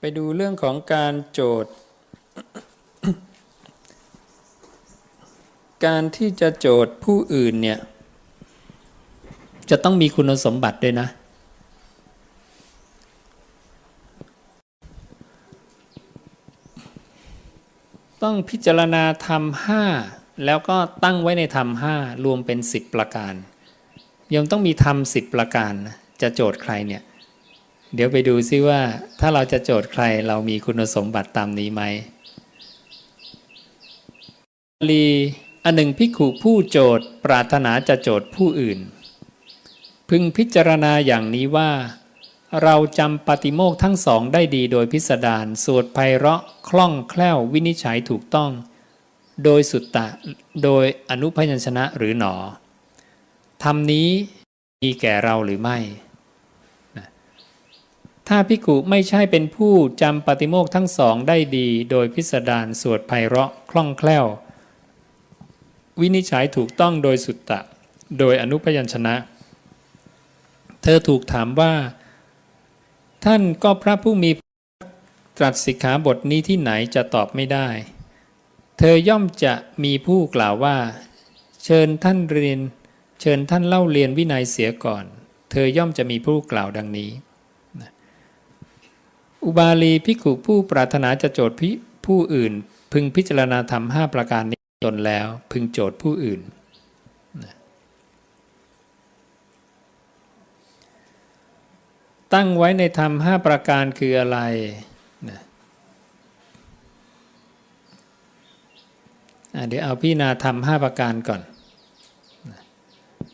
ไปดูเรื่องของการโจทย์ การที่จะโจทย์ผู้อื่นเนี่ย จะต้องมีคุณสมบัติด้วยนะ ต้องพิจารณาธรรมห้าแล้วก็ตั้งไว้ในธรรมห้ารวมเป็นสิบประการยังต้องมีธรรมสิบประการจะโจทย์ใครเนี่ย เดี๋ยวไปดูซิว่าถ้าเราจะโจทย์ใครเรามีคุณสมบัติตามนี้ไหมลีอันหนึ่งพิกขุผู้โจทย์ปรารถนาจะโจทย์ผู้อื่น พึงพิจารณาอย่างนี้ว่า เราจำปฏิโมกทั้งสองได้ดีโดยพิสดารสวดไพเราะคล่องแคล่ววินิจฉัยถูกต้อง โดยสุตตะโดยอนุพยัญชนะหรือหนอธรรมนี้มีแก่เราหรือไม่ ถ้าพิกุไม่ใช่เป็นผู้จำปฏิโมกข์ทั้งสองได้ดี โดยพิสดารสวดไพเราะคล่องแคล่ว วินิจฉัยถูกต้องโดยสุตตะ โดยอนุพยัญชนะ เธอถูกถามว่า ท่านก็พระผู้มีตรัสสิกขาบทนี้ที่ไหนจะตอบไม่ได้ เธอย่อมจะมีผู้กล่าวว่า เชิญท่านเรียน เชิญท่านเล่าเรียนวินัยเสียก่อน เธอย่อมจะมีผู้กล่าวดังนี้ อุบาลีภิกุผู้ปรารถนาจะโจทย์พิผู้อื่น พึงพิจารณาธรรมห้าประการนี้ตนแล้ว พึงโจทย์ผู้อื่น ตั้งไว้ในธรรมห้าประการคืออะไรเดี๋ยวเอาพี่นาธรรมห้าประการก่อน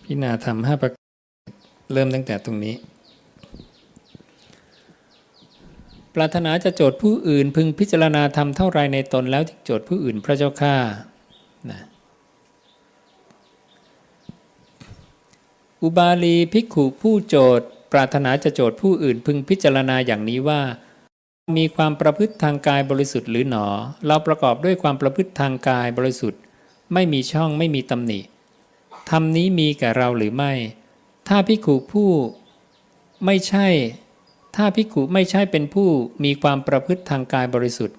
พี่นาธรรมห้าประการ เริ่มตั้งแต่ตรงนี้ ปรารถนาจะโจทย์ผู้อื่นพึงพิจารณาทำเท่าไรในตนแล้วจึงโจทย์ผู้อื่นพระเจ้าข้านะอุบาลีภิกขุผู้โจทย์ ปรารถนาจะโจทย์ผู้อื่นพึงพิจารณาอย่างนี้ว่า มีความประพฤติทางกายบริสุทธิ์หรือหนอ เราประกอบด้วยความประพฤติทางกายบริสุทธิ์ ไม่มีช่องไม่มีตำหนิธรรมนี้มีแก่เราหรือไม่ ถ้าภิกขุผู้ไม่ใช่ ถ้าภิกขุไม่ใช่เป็นผู้มีความประพฤติทางกายบริสุทธิ์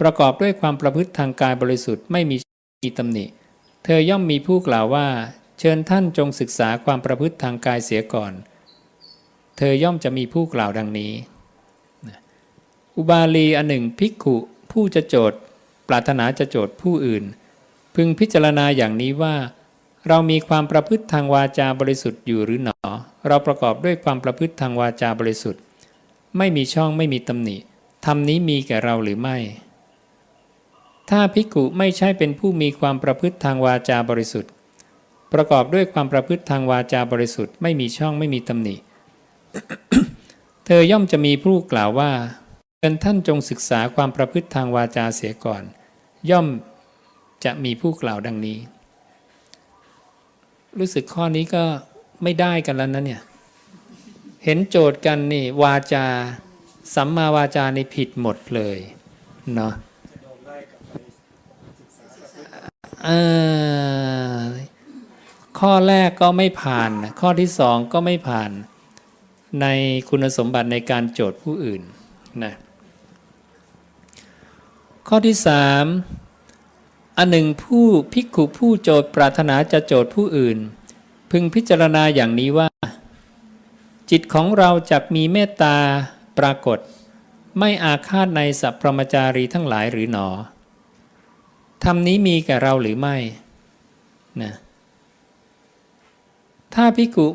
ประกอบด้วยความประพฤติทางกายบริสุทธิ์ไม่มีมีตำหนิ เธอย่อมมีผู้กล่าวว่า เชิญท่านจงศึกษาความประพฤติทางกายเสียก่อน เธอย่อมจะมีผู้กล่าวดังนี้ อุบาลีอันหนึ่งภิกขุผู้จะโจทย์ปรารถนาจะโจทย์ผู้อื่น พึงพิจารณาอย่างนี้ว่า เรามีความประพฤติทางวาจาบริสุทธิ์อยู่หรือหนอ เราประกอบด้วยความประพฤติทางวาจาบริสุทธิ์ ไม่มีช่องไม่มีตำหนิธรรมนี้มีแก่เราหรือไม่ ถ้าภิกขุไม่ใช่เป็นผู้มีความประพฤติทางวาจาบริสุทธิ์ ประกอบด้วยความประพฤติทางวาจาบริสุทธิ์ไม่มีช่องไม่มีตำหนิ เธอย่อมจะมีผู้กล่าวว่าเชิญท่านจงศึกษาความประพฤติทางวาจาเสียก่อน ย่อมจะมีผู้กล่าวดังนี้ รู้สึกข้อนี้ก็ไม่ได้กันแล้วนะเนี่ย เห็นโจทย์กันนี่วาจา สัมมาวาจานี่ผิดหมดเลยเนาะข้อแรกก็ไม่ผ่าน ข้อที่สองก็ไม่ผ่านในคุณสมบัติในการโจทย์ผู้อื่นนะข้อที่สามอันหนึ่งผู้ภิกขุผู้โจทย์ปรารถนาจะโจทย์ผู้อื่น พึงพิจารณาอย่างนี้ว่า จิตของเราจักมีเมตตาปรากฏ ไม่อาฆาตในสัพพรมจารีทั้งหลายหรือหนอธรรมนี้มีแก่เราหรือไม่นะถ้าพิกุ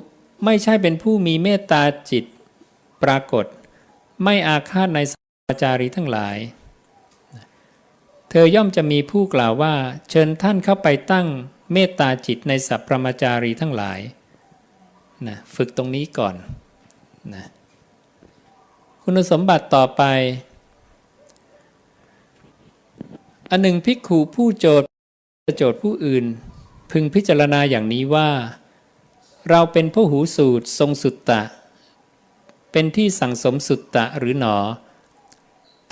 ไม่ใช่เป็นผู้มีเมตตาจิตปรากฏ ไม่อาฆาตในสัพพรมจารีทั้งหลาย เธอย่อมจะมีผู้กล่าวว่า เชิญท่านเข้าไปตั้งเมตตาจิตในสัพพรมจารีทั้งหลายนะฝึกตรงนี้ก่อน นะคุณสมบัติต่อไป อันหนึ่งภิกขุผู้โจทย์โจทย์ผู้อื่น พึงพิจารณาอย่างนี้ว่า เราเป็นผู้หูสูตรทรงสุตตะ เป็นที่สั่งสมสุตตะหรือหนอ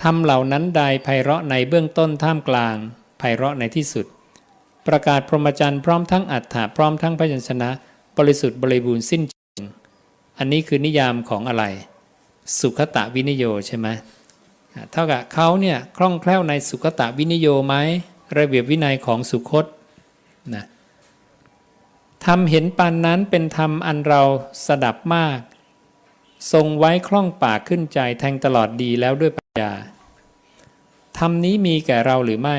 ทำเหล่านั้นใดไพเราะในเบื้องต้นท่ามกลางไพเราะในที่สุด ประกาศพรหมจรรย์พร้อมทั้งอัฏฐะพร้อมทั้งพยัญชนะ บริสุทธิ์บริบูรณ์สิ้น อันนี้คือนิยามของอะไร สุขตะวินิโยใช่ไหมเท่ากับเขาเนี่ยคล่องแคล่วในสุขตะวินิโยไหมระเบียบวินัยของสุคตนะทำเห็นปานนั้นเป็นธรรมอันเราสดับมาก ทรงไว้คล่องปากขึ้นใจแทงตลอดดีแล้วด้วยปัญญาธรรมนี้มีแก่เราหรือไม่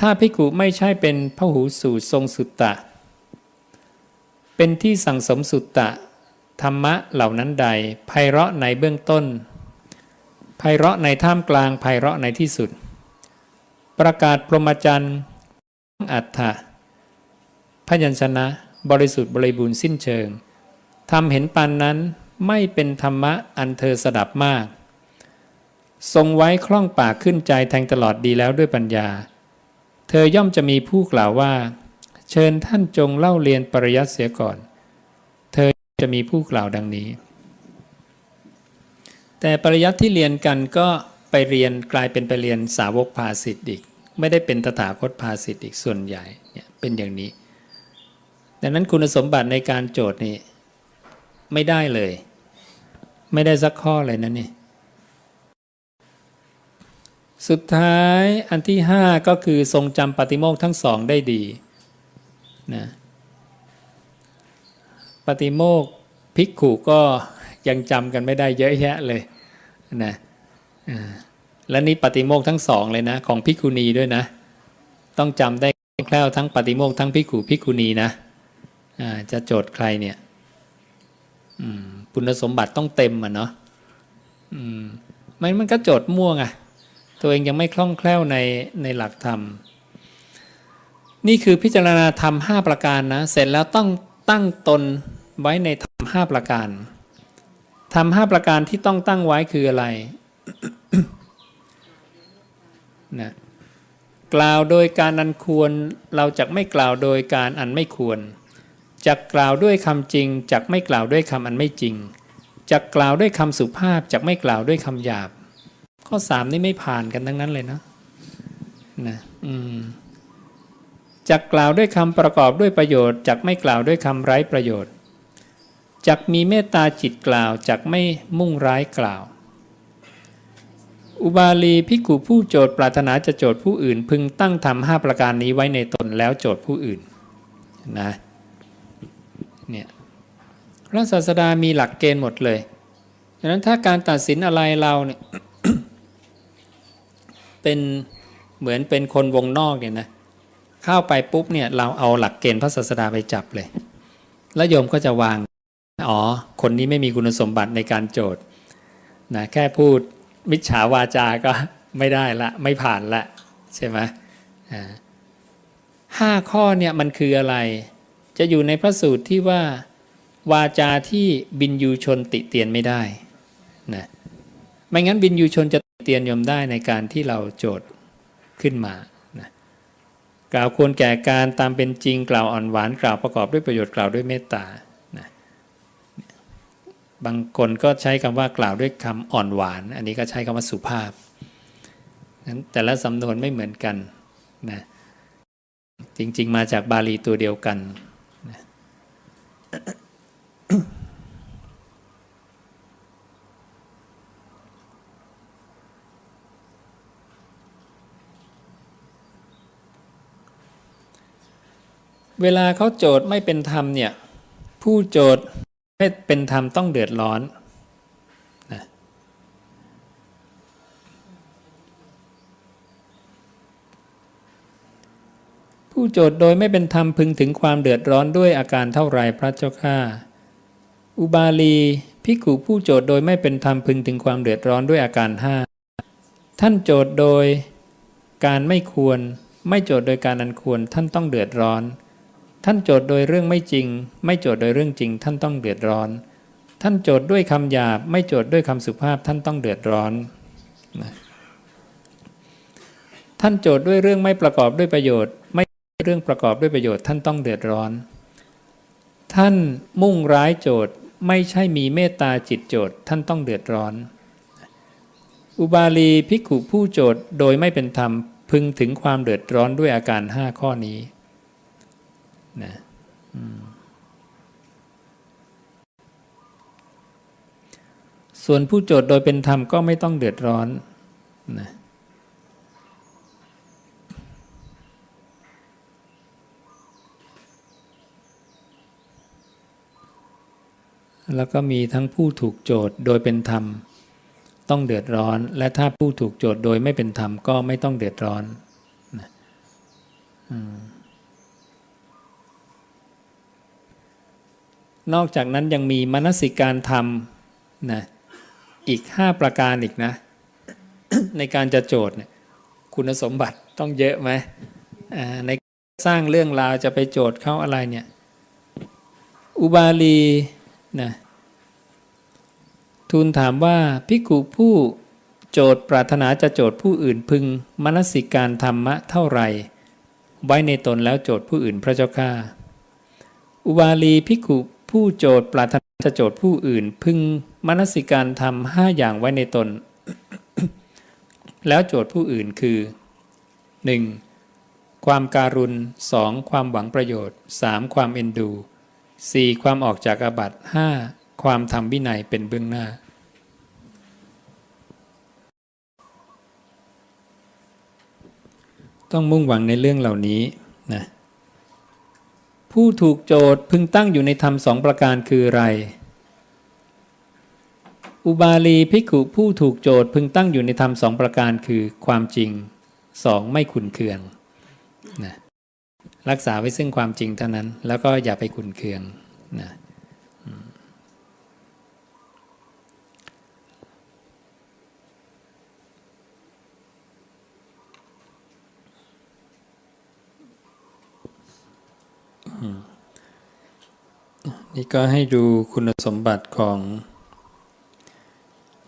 ถ้าพิกุไม่ใช่เป็นพหูสูตรทรงสุตตะ เป็นที่สั่งสมสุตตะ ธรรมะเหล่านั้นใดไพเราะในเบื้องต้นไพเราะในท่ามกลางไพเราะในที่สุด ประกาศพรหมจรรย์อัฏฐะพยัญชนะ บริสุทธิ์บริบูรณ์สิ้นเชิงทำเห็นปานนั้นไม่เป็นธรรมะอันเธอสดับมาก ทรงไว้คล่องปากขึ้นใจแทงตลอดดีแล้วด้วยปัญญา เธอย่อมจะมีผู้กล่าวว่า เชิญท่านจงเล่าเรียนปริยัติเสียก่อน จะมีผู้กล่าวดังนี้ แต่ปริยัติที่เรียนกันก็ไปเรียนกลายเป็นไปเรียนสาวกภาสิทธิ์อีก ไม่ได้เป็นตถาคตภาสิทธิ์อีกส่วนใหญ่เนี่ยเป็นอย่างนี้ ดังนั้นคุณสมบัติในการโจทย์นี่ไม่ได้เลย ไม่ได้สักข้อเลยนะนี่สุดท้ายอันที่ห้าก็คือทรงจำปฏิโมกข์ทั้งสองได้ดีนะ ปฏิโมกข์ภิกขุก็ยังจำกันไม่ได้เยอะแยะเลยนะและนี่ปฏิโมกขทั้งสองเลยนะ ของภิกขุณีด้วยนะ ต้องจำได้แคล่วทั้งปฏิโมกขทั้งภิกขุภิกขุณีนะจะโจทย์ใครเนี่ยคุณสมบัติต้องเต็มอะเนาะอืมมันมันก็โจทย์มั่วไงตัวเองยังไม่คล่องแคล่วในในหลักธรรม นี่คือพิจารณาธรรมห้าประการนะ เสร็จแล้วต้องตั้งตน ไว้ในธรรมห้าประการธรรมห้าประการที่ต้องตั้งไว้คืออะไรนะกล่าวโดยการอันควรเราจะไม่กล่าวโดยการอันไม่ควรจะกล่าวด้วยคำจริงจะไม่กล่าวด้วยคำอันไม่จริงจะกล่าวด้วยคำสุภาพจะไม่กล่าวด้วยคำหยาบ ข้อสามนี่ไม่ผ่านกันทั้งนั้นเลยนะนะอืมจักล่าวด้วยคำประกอบด้วยประโยชน์จักไม่กล่าวด้วยคำไร้ประโยชน์ จักมีเมตตาจิตกล่าวจักไม่มุ่งร้ายกล่าว อุบาลีพิกุผู้โจทย์ปรารถนาจะโจทย์ผู้อื่น พึงตั้งทำห้าประการนี้ไว้ในตนแล้วโจทย์ผู้อื่นนะเนี่ยพระศาสดามีหลักเกณฑ์หมดเลยฉะนั้นถ้าการตัดสินอะไรเราเนี่ยเป็นเหมือนเป็นคนวงนอกเนี่ยนะเข้าไปปุ๊บเนี่ยเราเอาหลักเกณฑ์พระศาสดาไปจับเลย แล้วโยมก็จะวาง อ๋อ คนนี้ไม่มีคุณสมบัติในการโจทย์นะแค่พูดมิจฉาวาจาก็ไม่ได้ละ ไม่ผ่านละ ใช่ไหมอ่าห้าข้อเนี่ยมันคืออะไร จะอยู่ในพระสูตรที่ว่าวาจาที่บินยูชนติเตียนไม่ได้นะไม่งั้นบินยูชนจะติเตียนยมได้ในการที่เราโจทย์ขึ้นมานะกล่าวควรแก่การตามเป็นจริงกล่าวอ่อนหวานกล่าวประกอบด้วยประโยชน์กล่าวด้วยเมตตา บางคนก็ใช้คำว่ากล่าวด้วยคำอ่อนหวาน อันนี้ก็ใช้คำว่าสุภาพนั้นแต่ละสำนวนไม่เหมือนกันนะจริง ๆ มาจากบาลีตัวเดียวกันเวลาเขาโจทย์ไม่เป็นธรรมเนี่ย ผู้โจทย์ ไม่เป็นธรรมต้องเดือดร้อนนะผู้โจทย์โดยไม่เป็นธรรมพึงถึงความเดือดร้อนด้วยอาการเท่าไรพระเจ้าข้าอุบาลีพิกขุผู้โจทย์โดยไม่เป็นธรรมพึงถึงความเดือดร้อนด้วยอาการห้าท่านโจทย์โดยการไม่ควร ไม่โจทย์โดยการอันควรท่านต้องเดือดร้อน ท่านโจทย์โดยเรื่องไม่จริง ไม่โจทย์โดยเรื่องจริง ท่านต้องเดือดร้อน ท่านโจทย์ด้วยคำหยาบ ไม่โจทย์ด้วยคำสุภาพท่านต้องเดือดร้อนนะท่านโจทย์ด้วยเรื่องไม่ประกอบด้วยประโยชน์ ไม่เรื่องประกอบด้วยประโยชน์ ท่านต้องเดือดร้อน ท่านมุ่งร้ายโจทย์ไม่ใช่มีเมตตาจิตโจทย์ ท่านต้องเดือดร้อน อุบาลีภิกขุผู้โจทย์โดยไม่เป็นธรรมพึงถึงความเดือดร้อนด้วยอาการห้าข้อนี้ นะส่วนผู้โจทย์โดยเป็นธรรมก็ไม่ต้องเดือดร้อนนะแล้วก็มีทั้งผู้ถูกโจทย์โดยเป็นธรรม ต้องเดือดร้อน และถ้าผู้ถูกโจทย์โดยไม่เป็นธรรมก็ไม่ต้องเดือดร้อนนะอืม นอกจากนั้นยังมีมนสิการธรรมนะอีก 5 ประการอีกนะ ในการจะโจทย์เนี่ยคุณสมบัติต้องเยอะไหมอ่าในสร้างเรื่องราวจะไปโจทย์เขาอะไรเนี่ย อุบาลีนะทูลถามว่าภิกุผู้โจทย์ปรารถนาจะโจทย์ผู้อื่นพึงมนสิการธรรมะเท่าไหร่ ไว้ในตนแล้วโจทย์ผู้อื่นพระเจ้าข้าอุบาลีภิกุ ผู้โจทย์ปรารถนาจะโจทย์ผู้อื่น พึงมนสิการทำห้าอย่างไว้ในตน แล้วโจทย์ผู้อื่นคือ 1. ความการุณ 2. ความหวังประโยชน์ 3. ความเอ็นดู 4. ความออกจากอาบัติ 5. ความทำวินัยเป็นเบื้องหน้าต้องมุ่งหวังในเรื่องเหล่านี้นะ ผู้ถูกโจทย์พึงตั้งอยู่ในธรรมสองประการคืออะไร อุบาลีภิกขุผู้ถูกโจทย์พึงตั้งอยู่ในธรรมสองประการคือความจริงสองไม่ขุนเคืองนะรักษาไว้ซึ่งความจริงเท่านั้น แล้วก็อย่าไปขุนเคืองนะ นี่ก็ให้ดูคุณสมบัติของ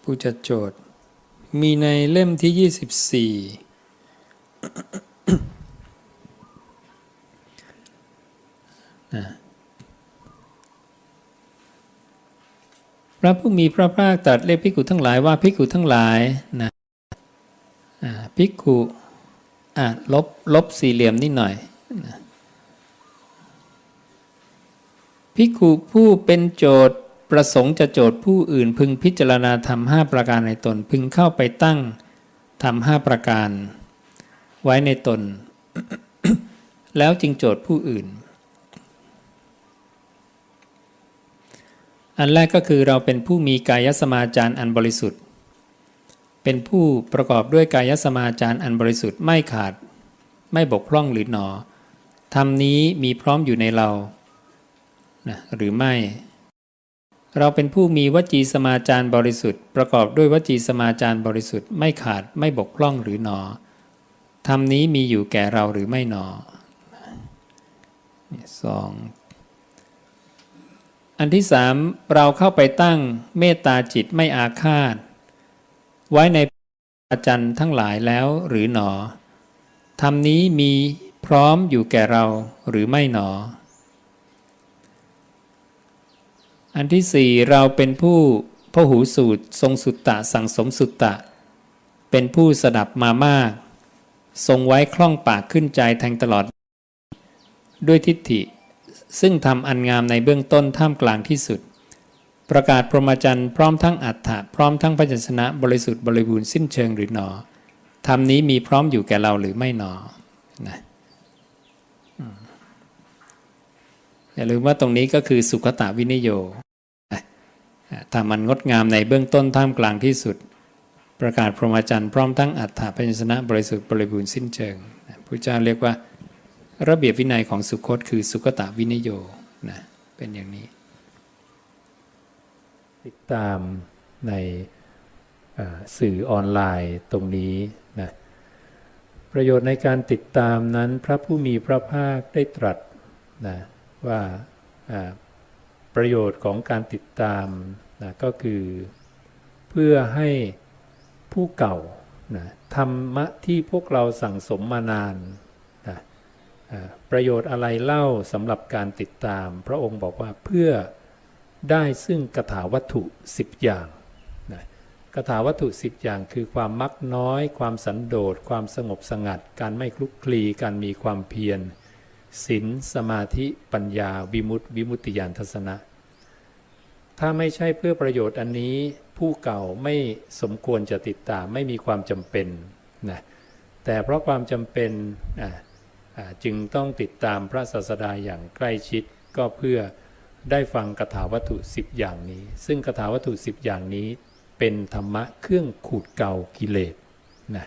ผู้จัดโจทย์ มีในเล่มที่ 24นะพระผู้มีพระภาคตรัสเรียกภิกขุทั้งหลายว่าภิกขุทั้งหลายนะภิกขุอะลบลบสี่เหลี่ยมนิดหน่อยนะ ภิกขุผู้เป็นโจทย์ประสงค์จะโจทย์ผู้อื่นพึงพิจารณาธรรมห้าประการในตนพึงเข้าไปตั้งธรรมห้าประการ ไว้ในตน แล้วจึงโจทย์ผู้อื่น อันแรกก็คือเราเป็นผู้มีกายสมาจารอันบริสุทธิ์ เป็นผู้ประกอบด้วยกายสมาจารอันบริสุทธิ์ไม่ขาด ไม่บกพร่องหรือหนอธรรมนี้มีพร้อมอยู่ในเรา นะหรือไม่ เราเป็นผู้มีวจีสมาจารบริสุทธิ์ ประกอบด้วยวจีสมาจารบริสุทธิ์ไม่ขาดไม่บกพร่องหรือหนอธรรมนี้มีอยู่แก่เราหรือไม่หนอสองอันที่สามเราเข้าไปตั้งเมตตาจิตไม่อาฆาต ไว้ในอาจารย์ทั้งหลายแล้วหรือหนอธรรมนี้มีพร้อมอยู่แก่เราหรือไม่หนอ อันที่สี่เราเป็นผู้พหูสูตร ทรงสุตตะสั่งสมสุตตะ เป็นผู้สดับมามาก ทรงไว้คล่องปากขึ้นใจแทงตลอด ด้วยทิฏฐิ ซึ่งทำอันงามในเบื้องต้นท่ามกลางที่สุด ประกาศพรหมจรรย์พร้อมทั้งอัฏฐะพร้อมทั้งพยัญชนะบริสุทธิ์บริบูรณ์สิ้นเชิงหรือหนอธรรมนี้มีพร้อมอยู่แก่เราหรือไม่หนอนะอย่าลืมว่าตรงนี้ก็คือสุขตาวินิโย ทำมันงดงามในเบื้องต้นท่ามกลางที่สุด ประกาศพรหมจรรย์พร้อมทั้งอัฏฐพยัญชนะบริสุทธิ์บริบูรณ์สิ้นเชิงนะพระเจ้าเรียกว่า ระเบียบวินัยของสุคตคือสุขตาวินิโยนะเป็นอย่างนี้ ติดตามในสื่อออนไลน์ตรงนี้นะประโยชน์ในการติดตามนั้นพระผู้มีพระภาคได้ตรัสนะว่า ประโยชน์ของการติดตามนะก็คือเพื่อให้ผู้เก่านะธรรมะที่พวกเราสั่งสมมานานนะประโยชน์อะไรเล่าสำหรับการติดตาม พระองค์บอกว่าเพื่อได้ซึ่งกถาวัตถุสิบอย่างนะกถาวัตถุสิบอย่างคือความมักน้อย ความสันโดษความสงบสงัด การไม่คลุกคลีการมีความเพียร ศีลสมาธิปัญญาวิมุตติวิมุตติญาณทัศนะ ถ้าไม่ใช่เพื่อประโยชน์อันนี้ผู้เก่าไม่สมควรจะติดตามไม่มีความจำเป็นนะแต่เพราะความจำเป็นจึงต้องติดตามพระศาสดาอย่างใกล้ชิดก็เพื่อได้ฟังคาถาวัตถุ 10 อย่างนี้ ซึ่งคาถาวัตถุ 10 อย่างนี้เป็นธรรมะเครื่องขูดเก่ากิเลสนะ